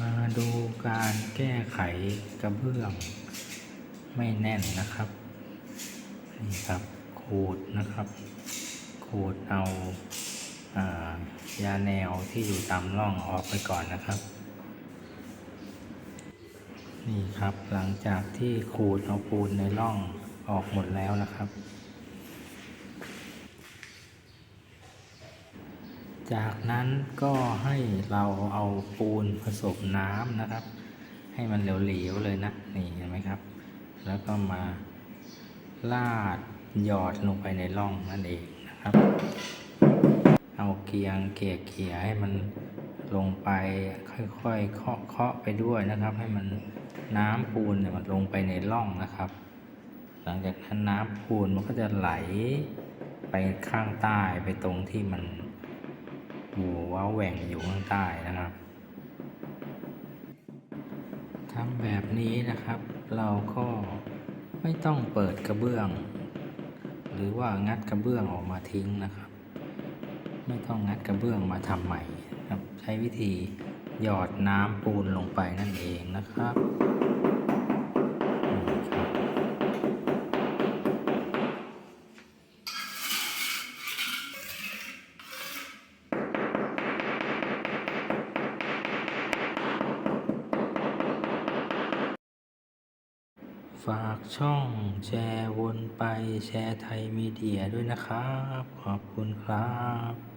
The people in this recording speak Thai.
มาดูการแก้ไขกระเบื้อง ไม่แน่นนะครับ นี่ครับขูดนะครับ ขูดเอาอายาแนวที่อยู่ตามร่องออกไปก่อนนะครับ นี่ครับหลังจากที่ขูดเอาปูนในร่องออกหมดแล้วนะครับ จากนั้นก็ให้เราเอาปูนผสมน้ำนะครับ ให้มันเหลวๆเลยนะ นี่เห็นไหมครับ แล้วก็มาลาดหยอดลงไปในร่องนั่นเองนะครับ เอาเกียงเกี่ยเกี่ยๆให้มันลงไปค่อยๆเคาะเคาะไปด้วยนะครับ ให้มันน้ำปูนเนี่ยมันลงไปในร่องนะครับ หลังจากนั้นน้ำปูนมันก็จะไหลไปข้างใต้ไปตรงที่มัน อยู่เว้าแหว่งอยู่ข้างใต้นะครับทำแบบนี้นะครับ เราก็ไม่ต้องเปิดกระเบื้อง หรือว่างัดกระเบื้องออกมาทิ้งนะครับ ไม่ต้องงัดกระเบื้องมาทำใหม่ครับ ใช้วิธีหยอดน้ำปูนลงไปนั่นเองนะครับนี่ครับ ฝากช่องแชร์วนไปแชร์ไทยมีเดียด้วยนะครับ ขอบคุณครับ